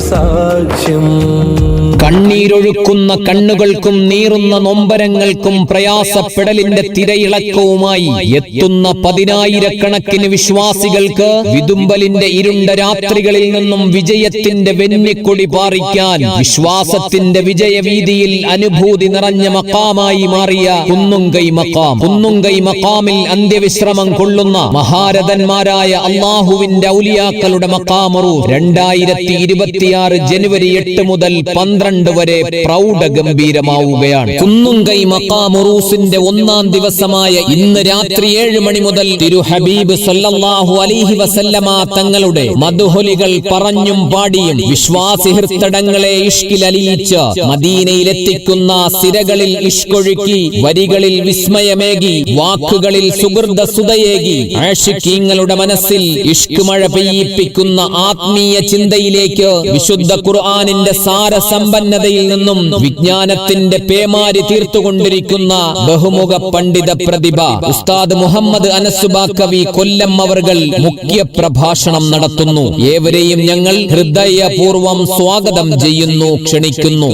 സാക്ഷ്യം. കണ്ണീരൊഴുക്കുന്ന കണ്ണുകൾക്കും നീറുന്ന നൊമ്പരങ്ങൾക്കും പ്രയാസപ്പെടലിന്റെ തിരയിളക്കവുമായി എത്തുന്ന പതിനായിരക്കണക്കിന് വിശ്വാസികൾക്ക് വിതുമ്പലിന്റെ ഇരുണ്ട രാത്രികളിൽ നിന്നും വിജയത്തിന്റെ വെന്നിക്കൊടി പാറിക്കാൻ വിശ്വാസത്തിന്റെ വിജയവീതിയിൽ അനുഭൂതി നിറഞ്ഞ മക്കാമായി മാറിയ കുന്നുങ്കൈ മക്കാം കുന്നുങ്കൈ മക്കാമിൽ അന്ത്യവിശ്രമം കൊള്ളുന്ന മഹാരഥന്മാരായ അള്ളാഹുവിന്റെ ഔലിയാക്കളുടെ മക്കാമറു രണ്ടായിരത്തി ഇരുപത്തിയാറ് ജനുവരി എട്ട് മുതൽ പന്ത്രണ്ട് വരെ പ്രൗഢഗംഭീരമാവുകയാണ്. ഗംഭീരമാവുകയാണ് കൈ മക്കാമുറൂസിന്റെ ഒന്നാം ദിവസമായ ഇന്ന് രാത്രി ഏഴ് മണി മുതൽ തിരു ഹബീബ് സല്ലല്ലാഹു അലൈഹി വസല്ലമ തങ്ങളുടെ മധുഹൊലികൾ പറഞ്ഞും പാടിയും വിശ്വാസി ഹൃത്തടങ്ങളെ ഇഷ്കിൽ അലിയിച്ച് മദീനയിലെത്തിക്കുന്ന സിരകളിൽ ഇഷ്കൊഴുക്കി വരികളിൽ വിസ്മയമേകി വാക്കുകളിൽ സുഹൃത സുതയേകി ആഷിക്കീങ്ങളുടെ മനസ്സിൽ ഇഷ്ക് മഴ പെയ്യിപ്പിക്കുന്ന ആത്മീയ ചിന്തയിലേക്ക് വിശുദ്ധ ഖുർആാനിന്റെ സാരസമ്പന്നതയിൽ നിന്നും വിജ്ഞാനത്തിന്റെ പേമാരി തീർത്തുകൊണ്ടിരിക്കുന്ന ബഹുമുഖ പണ്ഡിത പ്രതിഭ ഉസ്താദ് മുഹമ്മദ് അനസുബാക്കവി കൊല്ലം അവർകൾ മുഖ്യ പ്രഭാഷണം നടത്തുന്നു. ഏവരെയും ഞങ്ങൾ ഹൃദയപൂർവം സ്വാഗതം ചെയ്യുന്നു ക്ഷണിക്കുന്നു.